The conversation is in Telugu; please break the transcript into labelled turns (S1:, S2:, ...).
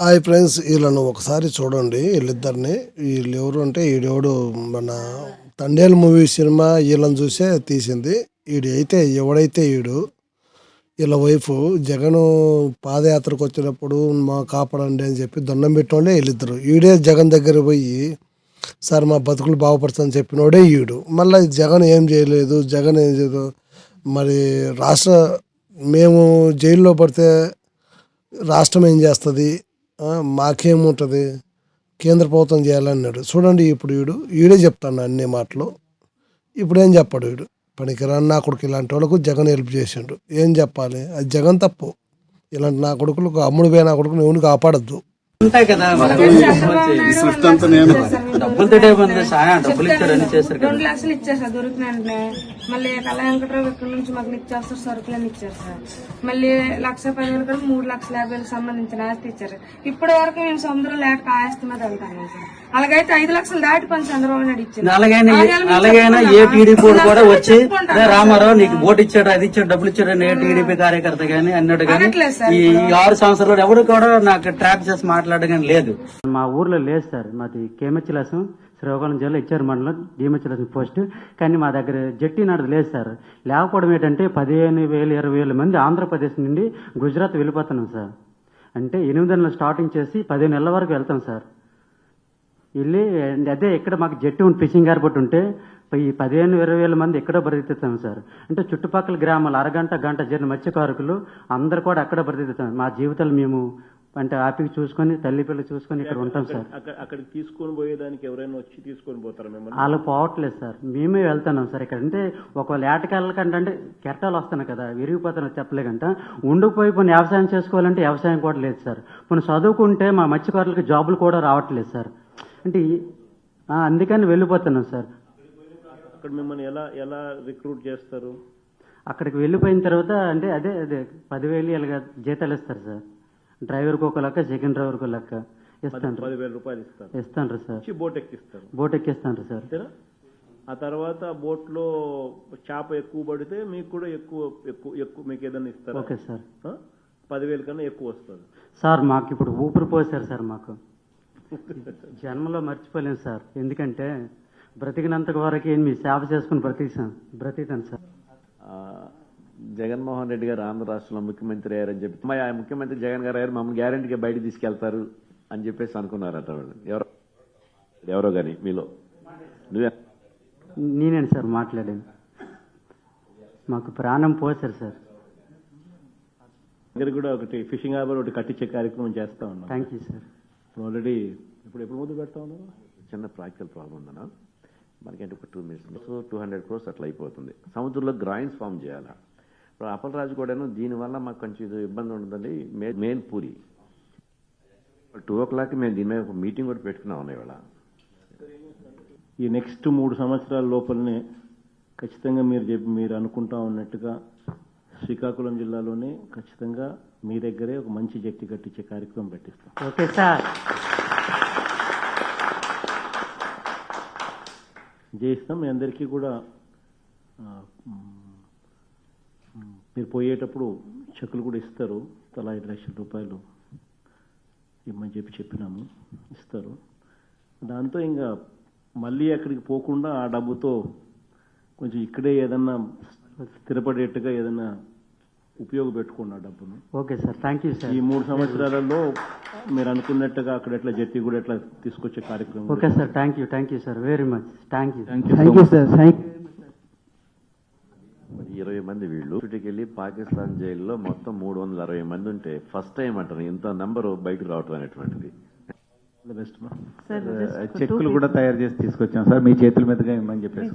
S1: హాయ్ ఫ్రెండ్స్ వీళ్ళను ఒకసారి చూడండి వీళ్ళిద్దరిని. వీళ్ళు ఎవరు అంటే ఈడెవడు? మన తండేల్ మూవీ సినిమా వీళ్ళని చూసే తీసింది. వీడు అయితే ఎవడైతే వీడు వీళ్ళ వైఫ్ జగన్ పాదయాత్రకు వచ్చినప్పుడు మా కాపాడండి అని చెప్పి దండం పెట్టినోడే వీళ్ళిద్దరు. ఈడే జగన్ దగ్గర పోయి సార్ మా బతుకులు బాగుపడతాని చెప్పినోడే ఈడు. మళ్ళీ జగన్ ఏం చేయలేదు. జగన్ ఏం చేయలేదు మరి రాష్ట్ర మేము జైల్లో పడితే రాష్ట్రం ఏం చేస్తుంది? మాకేముంటుంది? కేంద్ర ప్రభుత్వం చేయాలన్నాడు. చూడండి ఇప్పుడు వీడు వీడే చెప్తాను అన్ని మాటలు. ఇప్పుడు ఏం చెప్పాడు వీడు? పనికిరాని నా కొడుకు ఇలాంటి వాళ్ళకు జగన్ హెల్ప్ చేసిండు. ఏం చెప్పాలి? అది జగన్ తప్పు. ఇలాంటి నా కొడుకులకు అమ్ముడు పోయి నా కొడుకుని ఎవరిని కాపాడద్దు.
S2: ఉంటాయి కదా. డబ్బులు తిట్టే మంది సాయా డబ్బులు ఇచ్చారు అన్ని చేశారు కదా.
S3: రెండు లక్షలు ఇచ్చారు సార్ దొరికిన వెంటనే. మళ్ళీ కళా వెంకటరావు ఇక్కడ నుంచి మాకు ఇచ్చేస్తారు సరుకులని ఇచ్చారు సార్. మళ్ళీ లక్ష పదివేలు కూడా మూడు లక్షల యాభై వేలకు సంబంధించిన ఆస్తి ఇచ్చారు. ఇప్పటి వరకు మేము సముద్రం లేక ఆస్తి మీద వెళ్తాము సార్. అలాగైతే ఐదు లక్షలు దాటి పని చంద్రబాబు నాయుడు ఇచ్చారు.
S2: అలాగైనా అలాగైనా ఏ టీడీపీ కూడా వచ్చి "రే రామారావు నీకు ఓటు ఇచ్చాడు అది ఇచ్చాడు డబ్బులు ఇచ్చాడు అని ఏ టీడీపీ కార్యకర్త గానీ అన్నాడు కానీ ఈ ఆరు సంవత్సరాలు ఎవరు కూడా నాకు ట్రాప్ చేసి మాట్లాడడం లేదు. మా ఊర్లో లేదు సార్ మాది కేమచ్చిలాసం శ్రీకాకుళం జిల్లా ఇచ్చారు మండలం డిఎంహెచ్లాసం పోస్ట్. కానీ మా దగ్గర జట్టి నాడు లేదు సార్. లేకపోవడం ఏంటంటే పదిహేను వేలు ఇరవై వేల మంది ఆంధ్రప్రదేశ్ నుండి గుజరాత్ వెళ్ళిపోతున్నాం సార్. అంటే ఎనిమిది నెలలు స్టార్టింగ్ చేసి పదిహేను నెలల వరకు వెళ్తాం సార్. వెళ్ళి అదే ఇక్కడ మాకు జట్టు ఉంది ఫిషింగ్ ఎయిర్పోర్ట్ ఉంటే ఈ పదిహేను ఇరవై వేల మంది ఎక్కడో బ్రతికుతాం సార్. అంటే చుట్టుపక్కల గ్రామాలు అరగంట గంట జరిగిన మత్స్యకారకులు అందరు కూడా అక్కడ బ్రతికుతాం మా జీవితాలు మేము అంటే హ్యాపీగా చూసుకొని తల్లి పిల్లలు చూసుకొని ఇక్కడ ఉంటాం సార్.
S4: అక్కడ అక్కడికి తీసుకొని పోయేదానికి ఎవరైనా వచ్చి తీసుకొని పోతారా మిమ్మల్ని?
S2: వాళ్ళు పోవట్లేదు సార్. మేమే వెళ్తున్నాం సార్ ఇక్కడ. అంటే ఒకవేళ ఏటకెళ్ళకంటే అంటే కెరటాలు వస్తున్నాయి కదా విరిగిపోతున్నా చెప్పలేకంట. ఉండిపోయి కొన్ని వ్యవసాయం చేసుకోవాలంటే వ్యవసాయం కూడా లేదు సార్. కొన్ని చదువుకుంటే మా మత్స్యకారులకు జాబులు కూడా రావట్లేదు సార్. అంటే అందుకని వెళ్ళిపోతున్నాం సార్.
S4: అక్కడ మిమ్మల్ని ఎలా ఎలా రిక్రూట్ చేస్తారు?
S2: అక్కడికి వెళ్ళిపోయిన తర్వాత అంటే అదే అదే పదివేలు ఇలాగ జీతాలు ఇస్తారు సార్. డ్రైవర్కి ఒక లెక్క సెకండ్ డ్రైవర్కి ఒక లెక్క. ఇస్తాను.
S4: పదివేల రూపాయలు ఇస్తారు
S2: ఇస్తాను సార్.
S4: బోట్ ఎక్కిస్తారు
S2: బోట్ ఎక్కిస్తాను సార్.
S4: ఆ తర్వాత బోట్లో చేప ఎక్కువ పడితే మీకు కూడా ఎక్కువ ఎక్కువ ఎక్కువ మీకు ఏదైనా ఇస్తారా?
S2: Okay sir?
S4: పదివేల కన్నా ఎక్కువ వస్తుంది.
S2: సార్ మాకు ఇప్పుడు ఊపిరి పోసారు సార్ మాకు. జన్మలో మర్చిపోలేను సార్. ఎందుకంటే బ్రతికినంత వరకు మీ సేవ చేసుకుని బ్రతికాను బ్రతికాను సార్.
S5: జగన్మోహన్ రెడ్డి గారు ఆంధ్ర రాష్ట్రంలో ముఖ్యమంత్రి అయ్యారని చెప్పి మా ఆ ముఖ్యమంత్రి జగన్ గారు అయ్యారు మమ్మల్ని గ్యారంటీగా బయట తీసుకెళ్తారు అని చెప్పేసి అనుకున్నారట వాళ్ళు. ఎవరో ఎవరో గాని మీలో. నువ్వే.
S2: నేనండి సార్ మాట్లాడాను మాకు ప్రాణం పోసారు సార్.
S4: దగ్గర కూడా ఒకటి ఫిషింగ్ హార్బర్ ఒకటి కట్టించే కార్యక్రమం చేస్తా ఉన్నాం.
S2: థ్యాంక్ యూ సార్
S4: ఆల్రెడీ ఇప్పుడు ఎప్పుడు ముందు పెడతా ఉన్నారు
S5: చిన్న ప్రాక్టికల్ ప్రాబ్లం ఉందన్న. మనకంటే ఒక two minutes two hundred crores అట్లా అయిపోతుంది. సముద్రంలో గ్రాయిన్స్ ఫామ్ చేయాలా? ఇప్పుడు అప్పలరాజు కూడాను దీనివల్ల మాకు కొంచెం ఇది ఇబ్బంది ఉంటుందండి మే మేల్ పూరి. టూ ఓ క్లాక్ మేము దీని మీద ఒక మీటింగ్ కూడా పెట్టుకున్నాం ఇవాళ.
S4: ఈ నెక్స్ట్ మూడు సంవత్సరాల లోపలనే ఖచ్చితంగా మీరు చెప్పి మీరు అనుకుంటా ఉన్నట్టుగా శ్రీకాకుళం జిల్లాలోనే ఖచ్చితంగా మీ దగ్గరే ఒక మంచి జట్టి కట్టించే కార్యక్రమం పెట్టిస్తాం.
S2: Okay sir.
S4: చేయిస్తాం మీ అందరికీ కూడా మీరు పోయేటప్పుడు చెక్కులు కూడా ఇస్తారు. తలా ఐదు లక్షల రూపాయలు ఇమ్మని చెప్పి చెప్పినాము. ఇస్తారు. దాంతో ఇంకా మళ్ళీ అక్కడికి పోకుండా ఆ డబ్బుతో కొంచెం ఇక్కడే ఏదన్నా స్థిరపడేట్టుగా ఏదన్నా ఉపయోగపెట్టుకోండి ఆ డబ్బును.
S2: Okay sir. Thank you sir.
S4: ఈ మూడు సంవత్సరాలలో మీరు అనుకున్నట్టుగా అక్కడ ఎట్లా జట్టి కూడా ఎట్లా తీసుకొచ్చే కార్యక్రమం
S2: okay sir. Thank you. Thank you sir. Very much thank you
S6: thank you sir thank
S5: మంది వీళ్ళు. ఇటుకి వెళ్ళి పాకిస్తాన్ జైల్లో మొత్తం మూడు వందల అరవై మంది ఉంటే ఫస్ట్ టైం అంటారు. ఇంత నంబరు బయటకు రావటం అనేటువంటిది.
S6: చెక్కులు కూడా తయారు చేసి తీసుకొచ్చాం. సార్ మీ చేతుల మీదుగా ఇమ్మని చెప్పేసి